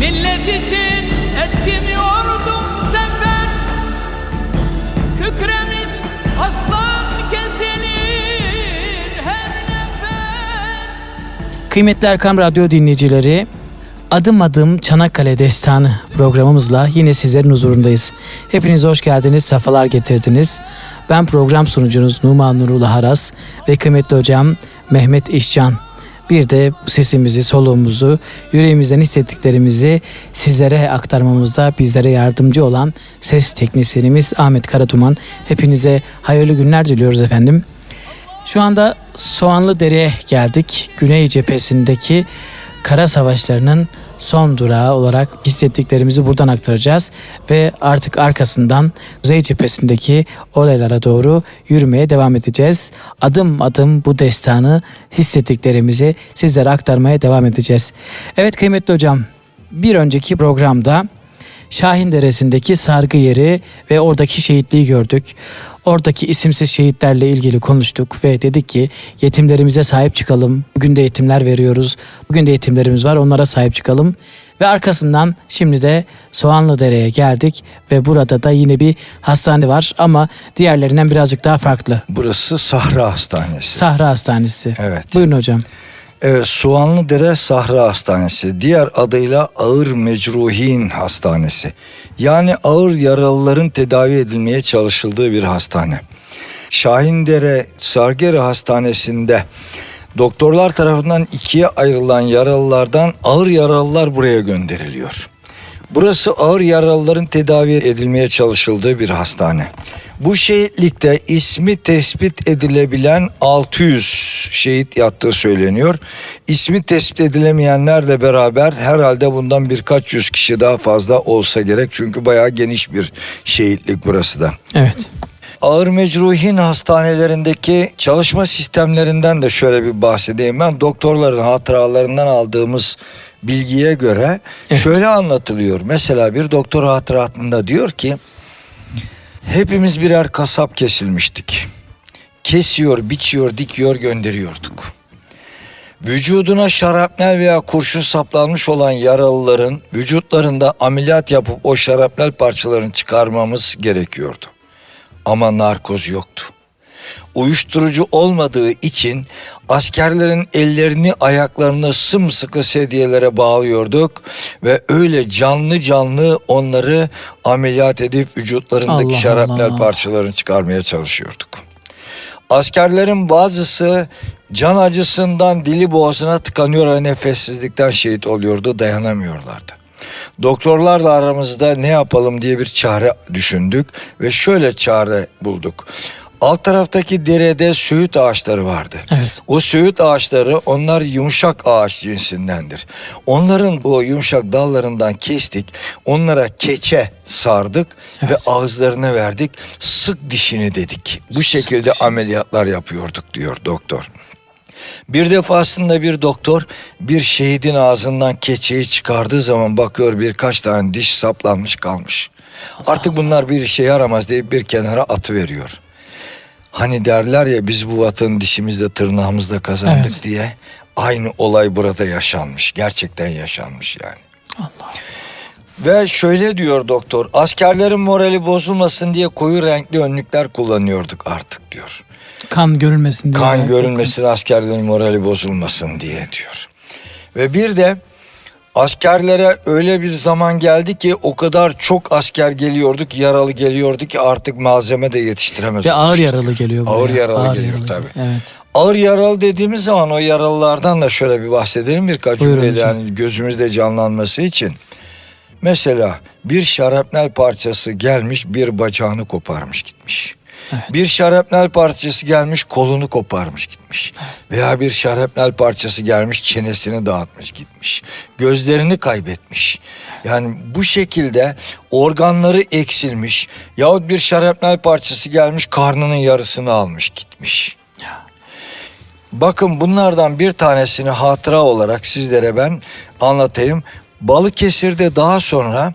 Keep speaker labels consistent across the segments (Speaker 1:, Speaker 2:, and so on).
Speaker 1: Millet için ettim yordum sefer Kükremiş aslan kesilir her nefer
Speaker 2: Kıymetli Erkam Radyo dinleyicileri, Adım Adım Çanakkale Destanı programımızla yine sizlerin huzurundayız. Hepiniz hoş geldiniz, sefalar getirdiniz. Ben program sunucunuz Numan Nurullah Haras ve kıymetli hocam Mehmet İşcan. Bir de sesimizi, soluğumuzu, yüreğimizden hissettiklerimizi sizlere aktarmamızda bizlere yardımcı olan ses teknisyenimiz Ahmet Karatuman. Hepinize hayırlı günler diliyoruz efendim. Şu anda Soğanlı Dere'ye geldik. Güney cephesindeki kara savaşlarının son durağı olarak hissettiklerimizi buradan aktaracağız ve artık arkasından kuzey cephesindeki olaylara doğru yürümeye devam edeceğiz. Adım adım bu destanı hissettiklerimizi sizlere aktarmaya devam edeceğiz. Evet kıymetli hocam bir önceki programda Şahin Deresi'ndeki sargı yeri ve oradaki şehitliği gördük. Oradaki isimsiz şehitlerle ilgili konuştuk ve dedik ki yetimlerimize sahip çıkalım. Bugün de yetimler veriyoruz. Bugün de yetimlerimiz var onlara sahip çıkalım. Ve arkasından şimdi de Soğanlıdere'ye geldik ve burada da yine bir hastane var ama diğerlerinden birazcık daha farklı.
Speaker 3: Burası Sahra Hastanesi.
Speaker 2: Sahra Hastanesi.
Speaker 3: Evet.
Speaker 2: Buyurun hocam.
Speaker 3: Evet, Soğanlıdere Sahra Hastanesi. Diğer adıyla Ağır Mecruhin Hastanesi. Yani ağır yaralıların tedavi edilmeye çalışıldığı bir hastane. Şahindere Sargeri Hastanesi'nde doktorlar tarafından ikiye ayrılan yaralılardan ağır yaralılar buraya gönderiliyor. Burası ağır yaralıların tedavi edilmeye çalışıldığı bir hastane. Bu şehitlikte ismi tespit edilebilen 600 şehit yattığı söyleniyor. İsmi tespit edilemeyenlerle beraber herhalde bundan birkaç yüz kişi daha fazla olsa gerek. Çünkü bayağı geniş bir şehitlik burası da.
Speaker 2: Evet.
Speaker 3: Ağır mecruhin hastanelerindeki çalışma sistemlerinden de şöyle bir bahsedeyim. Ben doktorların hatıralarından aldığımız bilgiye göre
Speaker 2: Evet.
Speaker 3: şöyle anlatılıyor. Mesela bir doktor hatıratında diyor ki hepimiz birer kasap kesilmiştik. Kesiyor, biçiyor, dikiyor, gönderiyorduk. Vücuduna şarapnel veya kurşun saplanmış olan yaralıların vücutlarında ameliyat yapıp o şarapnel parçalarını çıkarmamız gerekiyordu ama narkoz yoktu. Uyuşturucu olmadığı için askerlerin ellerini ayaklarını sımsıkı sedyelere bağlıyorduk ve öyle canlı canlı onları ameliyat edip vücutlarındaki
Speaker 2: Allah
Speaker 3: şarapnel
Speaker 2: Allah.
Speaker 3: parçalarını çıkarmaya çalışıyorduk. Askerlerin bazısı can acısından dili boğazına tıkanıyor ve nefessizlikten şehit oluyordu dayanamıyorlardı. Doktorlarla aramızda ne yapalım diye bir çare düşündük ve şöyle çare bulduk. Alt taraftaki derede söğüt ağaçları vardı.
Speaker 2: Evet.
Speaker 3: O söğüt ağaçları onlar yumuşak ağaç cinsindendir. Onların o yumuşak dallarından kestik. Onlara keçe sardık ve
Speaker 2: Evet.
Speaker 3: ağızlarına verdik. Sık dişini dedik. Bu şekilde
Speaker 2: dişini.
Speaker 3: ameliyatlar yapıyorduk diyor doktor. Bir defasında bir doktor bir şehidin ağzından keçeyi çıkardığı zaman bakıyor birkaç tane diş saplanmış kalmış. Artık bunlar bir işe yaramaz deyip bir kenara atı veriyor. Hani derler ya biz bu vatanı dişimizle tırnağımızla kazandık
Speaker 2: Evet.
Speaker 3: diye. Aynı olay burada yaşanmış. Gerçekten yaşanmış yani.
Speaker 2: Allah.
Speaker 3: Ve şöyle diyor doktor, askerlerin morali bozulmasın diye koyu renkli önlükler kullanıyorduk artık diyor.
Speaker 2: Kan görülmesin diye.
Speaker 3: Kan görünmesin askerlerin morali bozulmasın diye diyor. Ve bir de askerlere öyle bir zaman geldi ki o kadar çok asker geliyordu ki yaralı geliyordu ki artık malzeme de yetiştiremez.
Speaker 2: Ve ağır yaralı geliyor buraya.
Speaker 3: Ağır yaralı geliyor tabii.
Speaker 2: Evet.
Speaker 3: Ağır yaralı dediğimiz zaman o yaralılardan da şöyle bir bahsedelim birkaç
Speaker 2: hocam.
Speaker 3: yani gözümüzde canlanması için. Mesela bir şarapnel parçası gelmiş bir bacağını koparmış gitmiş.
Speaker 2: Evet.
Speaker 3: Bir şarapnel parçası gelmiş kolunu koparmış gitmiş. Veya bir şarapnel parçası gelmiş çenesini dağıtmış gitmiş. Gözlerini kaybetmiş. Yani bu şekilde organları eksilmiş. Yahut bir şarapnel parçası gelmiş karnının yarısını almış gitmiş. Bakın bunlardan bir tanesini hatıra olarak sizlere ben anlatayım. Balıkesir'de daha sonra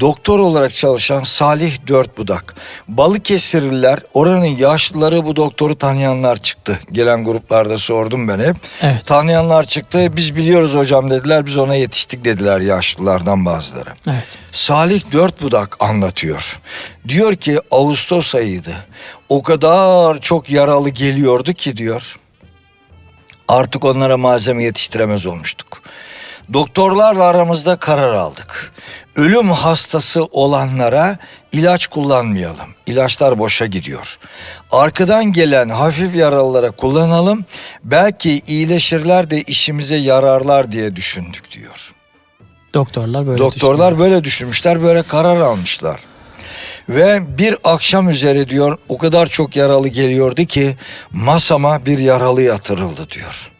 Speaker 3: doktor olarak çalışan Salih Dörtbudak. Balıkesirliler, oranın yaşlıları bu doktoru tanıyanlar çıktı. Gelen gruplarda sordum ben hep.
Speaker 2: Evet.
Speaker 3: Tanıyanlar çıktı. Biz biliyoruz hocam dediler. Biz ona yetiştik dediler yaşlılardan bazıları.
Speaker 2: Evet.
Speaker 3: Salih Dörtbudak anlatıyor. Diyor ki Ağustos ayıydı. O kadar çok yaralı geliyordu ki diyor. Artık onlara malzeme yetiştiremez olmuştuk. Doktorlarla aramızda karar aldık. Ölüm hastası olanlara ilaç kullanmayalım. İlaçlar boşa gidiyor. Arkadan gelen hafif yaralılara kullanalım. Belki iyileşirler de işimize yararlar diye düşündük diyor.
Speaker 2: Doktorlar böyle
Speaker 3: Doktorlar böyle düşünmüşler, böyle karar almışlar. Ve bir akşam üzeri diyor o kadar çok yaralı geliyordu ki masama bir yaralı yatırıldı diyor.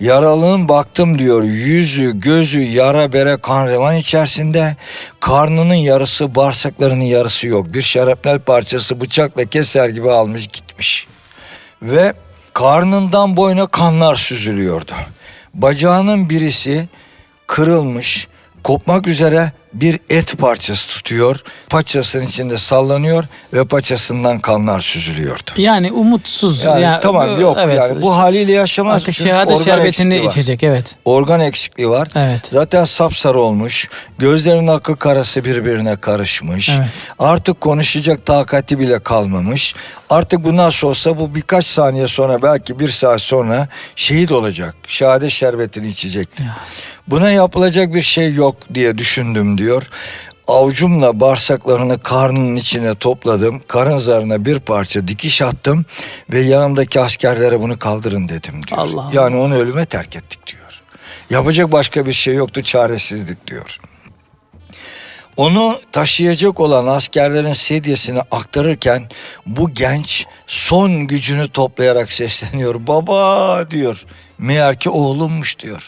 Speaker 3: Yaralının baktım diyor yüzü gözü yara bere kan revan içerisinde karnının yarısı bağırsaklarının yarısı yok. Bir şarapnel parçası bıçakla keser gibi almış gitmiş. Ve karnından boyuna kanlar süzülüyordu. Bacağının birisi kırılmış, kopmak üzere bir et parçası tutuyor. Paçasının içinde sallanıyor ve paçasından kanlar süzülüyordu.
Speaker 2: Yani umutsuz.
Speaker 3: Yani
Speaker 2: Ya,
Speaker 3: tamam yok
Speaker 2: evet.
Speaker 3: yani bu haliyle yaşamaz.
Speaker 2: Artık şehadet şerbetini
Speaker 3: var.
Speaker 2: içecek evet.
Speaker 3: Organ eksikliği var.
Speaker 2: Evet.
Speaker 3: Zaten sapsarı olmuş. Gözlerinin akı karası birbirine karışmış.
Speaker 2: Evet.
Speaker 3: Artık konuşacak takati bile kalmamış. Artık bu nasıl olsa bu birkaç saniye sonra belki bir saat sonra şehit olacak. Şehadet şerbetini içecek. Buna yapılacak bir şey yok diye düşündüm diyor. Avucumla bağırsaklarını karnının içine topladım. Karın zarına bir parça dikiş attım ve yanımdaki askerlere bunu kaldırın dedim diyor.
Speaker 2: Allah Allah.
Speaker 3: yani onu ölüme terk ettik diyor. Yapacak başka bir şey yoktu çaresizlik diyor. Onu taşıyacak olan askerlerin sedyesini aktarırken bu genç son gücünü toplayarak sesleniyor. Baba diyor. Meğer ki oğlummuş diyor.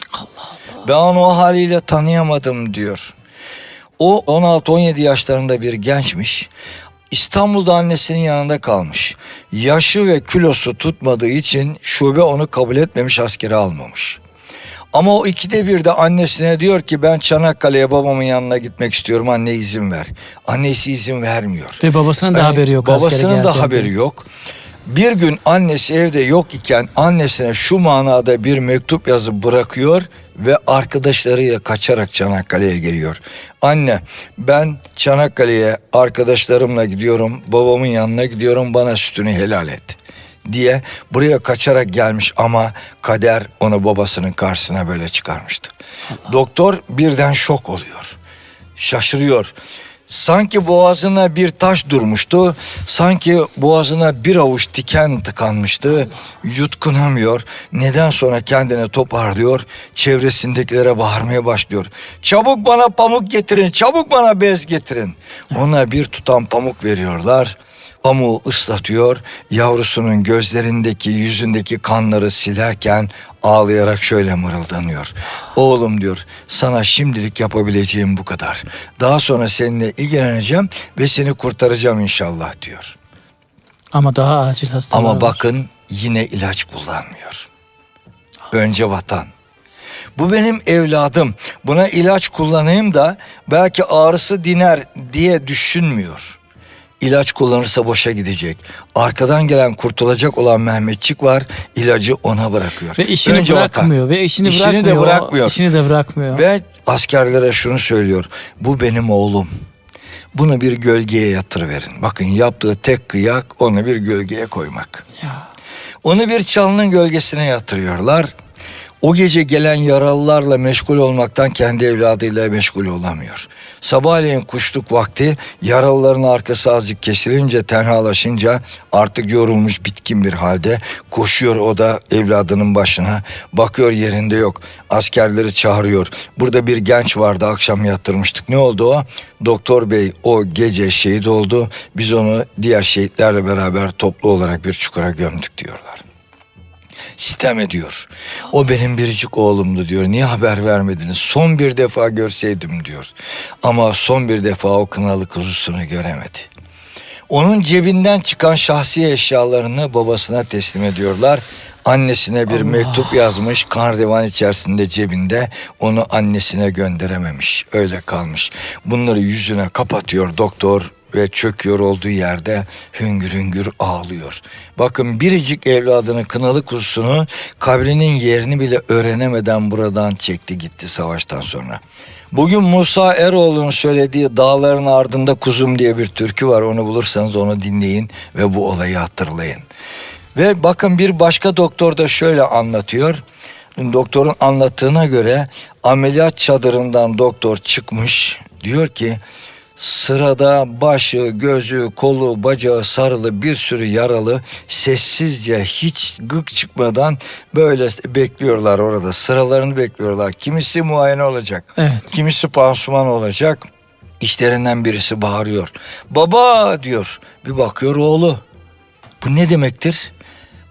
Speaker 3: Ben onu o haliyle tanıyamadım diyor. O 16-17 yaşlarında bir gençmiş. İstanbul'da annesinin yanında kalmış. Yaşı ve kilosu tutmadığı için şube onu kabul etmemiş askere almamış. Ama o ikide bir de annesine diyor ki ben Çanakkale'ye babamın yanına gitmek istiyorum anne izin ver. Annesi izin vermiyor.
Speaker 2: Ve babasının da
Speaker 3: Yani
Speaker 2: haberi yok.
Speaker 3: Babasının da haberi yok. Bir gün annesi evde yok iken annesine şu manada bir mektup yazıp bırakıyor ve arkadaşlarıyla kaçarak Çanakkale'ye geliyor. Anne ben Çanakkale'ye arkadaşlarımla gidiyorum babamın yanına gidiyorum bana sütünü helal et diye buraya kaçarak gelmiş ama kader onu babasının karşısına böyle çıkarmıştı. Doktor birden şok oluyor. Şaşırıyor. Sanki boğazına bir taş durmuştu. Sanki boğazına bir avuç diken tıkanmıştı. Yutkunamıyor. Neden sonra kendini toparlıyor. Çevresindekilere bağırmaya başlıyor. Çabuk bana pamuk getirin. Çabuk bana bez getirin. Ona bir tutam pamuk veriyorlar. Pamuğu ıslatıyor, yavrusunun gözlerindeki, yüzündeki kanları silerken ağlayarak şöyle mırıldanıyor. Oğlum diyor, sana şimdilik yapabileceğim bu kadar. Daha sonra seninle ilgileneceğim ve seni kurtaracağım inşallah diyor.
Speaker 2: Ama daha acil hastalar
Speaker 3: Ama
Speaker 2: var.
Speaker 3: bakın yine ilaç kullanmıyor. Önce vatan. Bu benim evladım. Buna ilaç kullanayım da belki ağrısı diner diye düşünmüyor. İlaç kullanırsa boşa gidecek. Arkadan gelen kurtulacak olan Mehmetçik var. ilacı ona bırakıyor.
Speaker 2: Ve işini
Speaker 3: Önce vatan.
Speaker 2: bırakmıyor. Ve işini,
Speaker 3: İşini
Speaker 2: bırakmıyor.
Speaker 3: de bırakmıyor.
Speaker 2: İşini de bırakmıyor.
Speaker 3: Ve askerlere şunu söylüyor. Bu benim oğlum. Bunu bir gölgeye yatırıverin. Bakın yaptığı tek kıyak onu bir gölgeye koymak.
Speaker 2: Ya.
Speaker 3: Onu bir çalının gölgesine yatırıyorlar. O gece gelen yaralılarla meşgul olmaktan kendi evladıyla meşgul olamıyor. Sabahleyin kuşluk vakti yaralıların arkası azıcık kesilince tenhalaşınca artık yorulmuş bitkin bir halde koşuyor o da evladının başına. Bakıyor yerinde yok. Askerleri çağırıyor. Burada bir genç vardı akşam yatırmıştık. Ne oldu o? Doktor bey o gece şehit oldu. Biz onu diğer şehitlerle beraber toplu olarak bir çukura gömdük diyorlar sitem ediyor. O benim biricik oğlumdu diyor. Niye haber vermediniz? Son bir defa görseydim diyor. Ama son bir defa o kınalı kuzusunu göremedi. Onun cebinden çıkan şahsi eşyalarını babasına teslim ediyorlar. Annesine bir mektup yazmış. Kan revan içerisinde cebinde. Onu annesine gönderememiş. Öyle kalmış. Bunları yüzüne kapatıyor doktor ve çöküyor olduğu yerde hüngür hüngür ağlıyor. Bakın biricik evladının kınalı kuzusunu kabrinin yerini bile öğrenemeden buradan çekti gitti savaştan sonra. Bugün Musa Eroğlu'nun söylediği Dağların Ardında Kuzum diye bir türkü var. Onu bulursanız onu dinleyin ve bu olayı hatırlayın. Ve bakın bir başka doktor da şöyle anlatıyor. Doktorun anlattığına göre ameliyat çadırından doktor çıkmış. Diyor ki sırada başı, gözü, kolu, bacağı sarılı bir sürü yaralı sessizce hiç gık çıkmadan böyle bekliyorlar orada. Sıralarını bekliyorlar. Kimisi muayene olacak.
Speaker 2: Evet.
Speaker 3: Kimisi pansuman olacak. İşlerinden birisi bağırıyor. Baba diyor. Bir bakıyor oğlu. Bu ne demektir?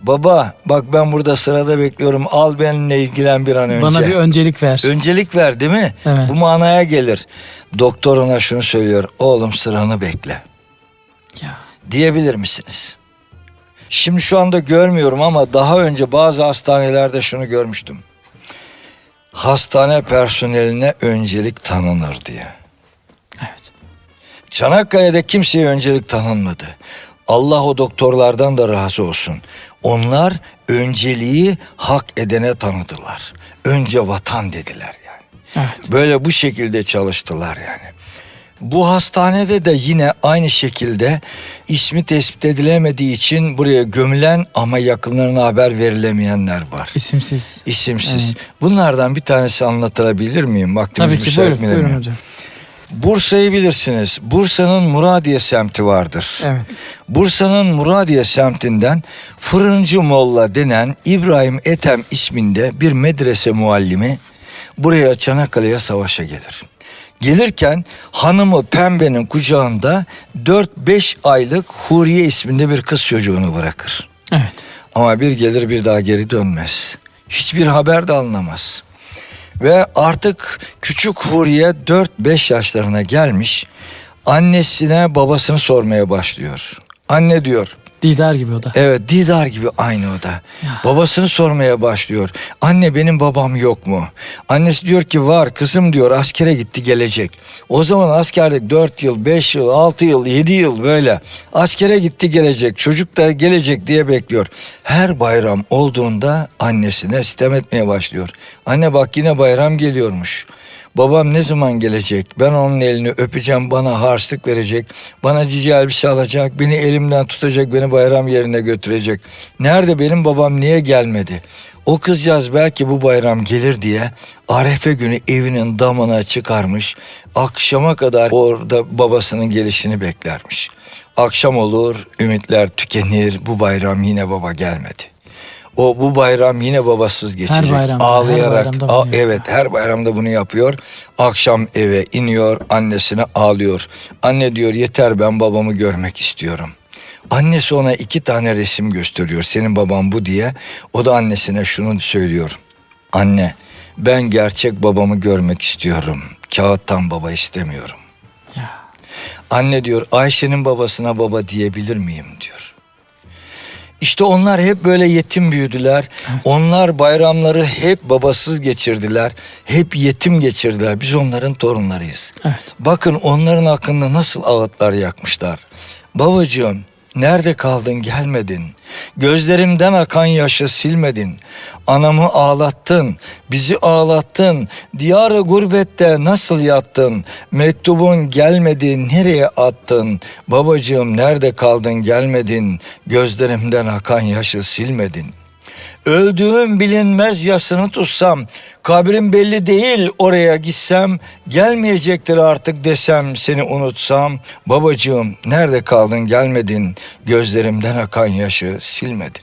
Speaker 3: Baba bak ben burada sırada bekliyorum. Al benimle ilgilen bir an önce.
Speaker 2: Bana bir öncelik ver.
Speaker 3: Öncelik ver değil mi?
Speaker 2: Evet.
Speaker 3: Bu manaya gelir. Doktor ona şunu söylüyor. Oğlum sıranı bekle.
Speaker 2: Ya.
Speaker 3: Diyebilir misiniz? Şimdi şu anda görmüyorum ama daha önce bazı hastanelerde şunu görmüştüm. Hastane personeline öncelik tanınır diye.
Speaker 2: Evet.
Speaker 3: Çanakkale'de kimseye öncelik tanınmadı. Allah o doktorlardan da razı olsun. Onlar önceliği hak edene tanıdılar. Önce vatan dediler yani.
Speaker 2: Evet.
Speaker 3: Böyle bu şekilde çalıştılar yani. Bu hastanede de yine aynı şekilde ismi tespit edilemediği için buraya gömülen ama yakınlarına haber verilemeyenler var.
Speaker 2: İsimsiz.
Speaker 3: İsimsiz.
Speaker 2: Evet.
Speaker 3: Bunlardan bir tanesi anlatılabilir miyim? Vaktimiz
Speaker 2: Tabii ki buyurun, buyurun hocam.
Speaker 3: Bursa'yı bilirsiniz. Bursa'nın Muradiye semti vardır.
Speaker 2: Evet.
Speaker 3: Bursa'nın Muradiye semtinden Fırıncı Molla denen İbrahim Ethem isminde bir medrese muallimi buraya Çanakkale'ye savaşa gelir. Gelirken hanımı Pembe'nin kucağında 4-5 aylık Huriye isminde bir kız çocuğunu bırakır.
Speaker 2: Evet.
Speaker 3: Ama bir gelir bir daha geri dönmez. Hiçbir haber de alınamaz. Ve artık küçük Huriye 4-5 yaşlarına gelmiş. Annesine babasını sormaya başlıyor. Anne diyor.
Speaker 2: Didar gibi o da.
Speaker 3: Evet Didar gibi aynı o da.
Speaker 2: Ya.
Speaker 3: Babasını sormaya başlıyor. Anne benim babam yok mu? Annesi diyor ki var kızım diyor askere gitti gelecek. O zaman askerlik 4 yıl, 5 yıl, 6 yıl, 7 yıl böyle. Askere gitti gelecek. Çocuk da gelecek diye bekliyor. Her bayram olduğunda annesine sitem etmeye başlıyor. Anne bak yine bayram geliyormuş. Babam ne zaman gelecek? Ben onun elini öpeceğim, bana harçlık verecek, bana cici elbise alacak, beni elimden tutacak, beni bayram yerine götürecek. Nerede benim babam niye gelmedi? O kızcağız belki bu bayram gelir diye Arefe günü evinin damına çıkarmış, akşama kadar orada babasının gelişini beklermiş. Akşam olur, ümitler tükenir, bu bayram yine baba gelmedi. O bu bayram yine babasız geçecek.
Speaker 2: bayramda, her
Speaker 3: Ağlayarak.
Speaker 2: bayramda bunu
Speaker 3: a- evet her bayramda bunu yapıyor. Akşam eve iniyor annesine ağlıyor. Anne diyor yeter ben babamı görmek istiyorum. Annesi ona iki tane resim gösteriyor. Senin baban bu diye. O da annesine şunu söylüyor. Anne ben gerçek babamı görmek istiyorum. Kağıttan baba istemiyorum.
Speaker 2: Ya.
Speaker 3: Anne diyor Ayşe'nin babasına baba diyebilir miyim diyor. İşte onlar hep böyle yetim büyüdüler. Onlar bayramları hep babasız geçirdiler. Hep yetim geçirdiler. Biz onların torunlarıyız.
Speaker 2: Evet.
Speaker 3: Bakın onların hakkında nasıl ağıtlar yakmışlar. Babacığım nerede kaldın gelmedin. Gözlerimden akan yaşı silmedin. Anamı ağlattın, bizi ağlattın. Diyarı gurbette nasıl yattın? Mektubun gelmedi nereye attın? Babacığım nerede kaldın gelmedin. Gözlerimden akan yaşı silmedin. Öldüğüm bilinmez yasını tutsam, kabrim belli değil oraya gitsem, gelmeyecektir artık desem seni unutsam, babacığım nerede kaldın gelmedin, gözlerimden akan yaşı silmedin.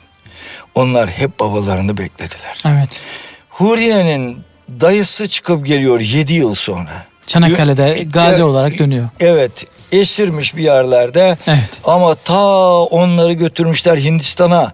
Speaker 3: Onlar hep babalarını beklediler.
Speaker 2: Evet.
Speaker 3: Huriye'nin dayısı çıkıp geliyor 7 yıl sonra.
Speaker 2: Çanakkale'de gazi olarak dönüyor.
Speaker 3: Evet esirmiş bir yerlerde
Speaker 2: Evet.
Speaker 3: ama ta onları götürmüşler Hindistan'a.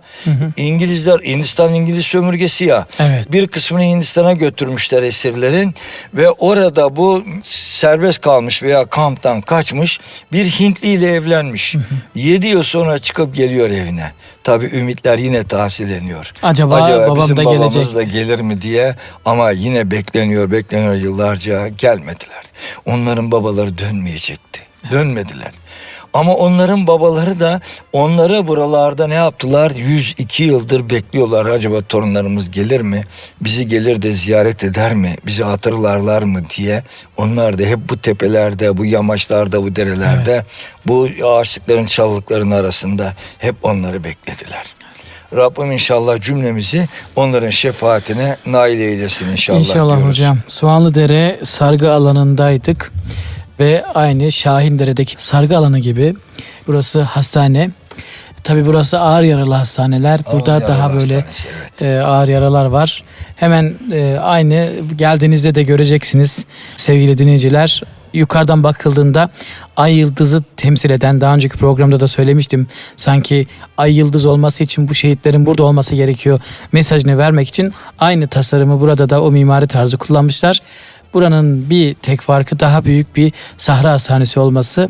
Speaker 3: İngilizler Hindistan İngiliz sömürgesi ya.
Speaker 2: Evet.
Speaker 3: Bir kısmını Hindistan'a götürmüşler esirlerin ve orada bu serbest kalmış veya kamptan kaçmış bir Hintli ile evlenmiş. 7 yıl sonra çıkıp geliyor evine. Tabii ümitler yine tazeleniyor.
Speaker 2: Acaba babam
Speaker 3: bizim
Speaker 2: da
Speaker 3: babamız
Speaker 2: gelecek.
Speaker 3: da gelir mi diye ama yine bekleniyor bekleniyor yıllarca gelmediler. Onların babaları dönmeyecekti. Dönmediler. Ama onların babaları da onları buralarda ne yaptılar? 102 yıldır bekliyorlar. Acaba torunlarımız gelir mi? Bizi gelir de ziyaret eder mi? Bizi hatırlarlar mı diye. Onlar da hep bu tepelerde, bu yamaçlarda, bu derelerde, bu ağaçlıkların çalılıkların arasında hep onları beklediler. Rabbim inşallah cümlemizi onların şefaatine nail eylesin inşallah.
Speaker 2: İnşallah
Speaker 3: diyoruz.
Speaker 2: hocam. Soğanlıdere sargı alanındaydık ve aynı Şahindere'deki sargı alanı gibi burası hastane. Tabi burası ağır yaralı hastaneler. Burada
Speaker 3: Ağır
Speaker 2: daha
Speaker 3: yaralı
Speaker 2: böyle
Speaker 3: hastanesi, evet.
Speaker 2: e, ağır yaralar var. Hemen e, aynı geldiğinizde de göreceksiniz sevgili dinleyiciler. Yukarıdan bakıldığında ay yıldızı temsil eden daha önceki programda da söylemiştim. Sanki ay yıldız olması için bu şehitlerin burada olması gerekiyor mesajını vermek için aynı tasarımı burada da o mimari tarzı kullanmışlar. Buranın bir tek farkı daha büyük bir sahra hastanesi olması.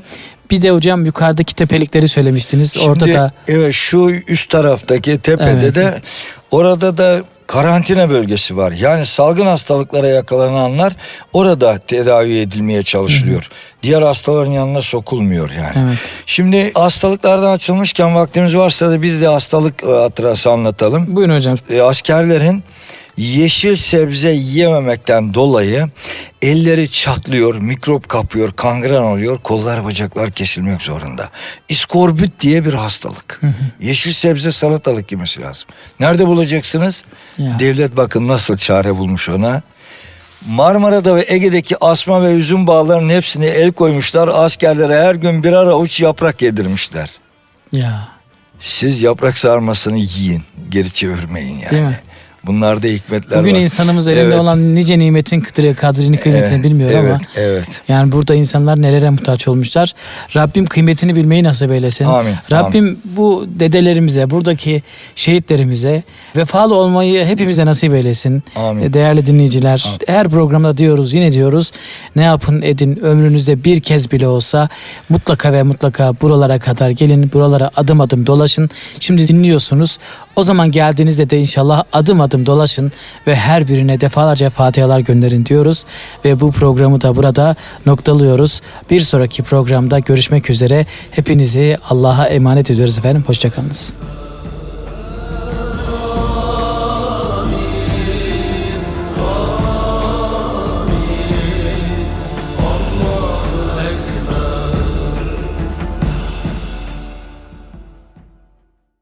Speaker 2: Bir de hocam yukarıdaki tepelikleri söylemiştiniz. Orada
Speaker 3: Şimdi,
Speaker 2: da
Speaker 3: evet şu üst taraftaki tepede
Speaker 2: Evet.
Speaker 3: de orada da karantina bölgesi var. Yani salgın hastalıklara yakalananlar orada tedavi edilmeye çalışılıyor. Diğer hastaların yanına sokulmuyor yani.
Speaker 2: Evet.
Speaker 3: Şimdi hastalıklardan açılmışken vaktimiz varsa da bir de hastalık hatırası anlatalım.
Speaker 2: buyurun hocam.
Speaker 3: E, askerlerin yeşil sebze yiyememekten dolayı elleri çatlıyor, mikrop kapıyor, kangren oluyor, kollar bacaklar kesilmek zorunda. İskorbüt diye bir hastalık. Yeşil sebze salatalık yemesi lazım. Nerede bulacaksınız?
Speaker 2: Ya.
Speaker 3: Devlet bakın nasıl çare bulmuş ona. Marmara'da ve Ege'deki asma ve üzüm bağlarının hepsine el koymuşlar. Askerlere her gün birer avuç yaprak yedirmişler.
Speaker 2: Ya.
Speaker 3: Siz yaprak sarmasını yiyin. Geri çevirmeyin yani.
Speaker 2: Değil mi?
Speaker 3: Bunlarda hikmetler
Speaker 2: Bugün
Speaker 3: var.
Speaker 2: insanımız elinde
Speaker 3: Evet.
Speaker 2: olan nice nimetin kıdırı, kadrini, kıymetini
Speaker 3: Evet,
Speaker 2: bilmiyor
Speaker 3: evet,
Speaker 2: ama
Speaker 3: Evet.
Speaker 2: yani burada insanlar nelere muhtaç olmuşlar. Rabbim kıymetini bilmeyi nasip eylesin.
Speaker 3: Amin,
Speaker 2: Rabbim bu dedelerimize, buradaki şehitlerimize vefalı olmayı hepimize nasip eylesin.
Speaker 3: Amin.
Speaker 2: E, Değerli dinleyiciler, her programda diyoruz, yine diyoruz. Ne yapın edin ömrünüzde bir kez bile olsa mutlaka ve mutlaka buralara kadar gelin. Buralara adım adım dolaşın. Şimdi dinliyorsunuz. O zaman geldiğinizde de inşallah adım adım dolaşın ve her birine defalarca fatihalar gönderin diyoruz. Ve bu programı da burada noktalıyoruz. Bir sonraki programda görüşmek üzere. Hepinizi Allah'a emanet ediyoruz efendim. Hoşçakalınız.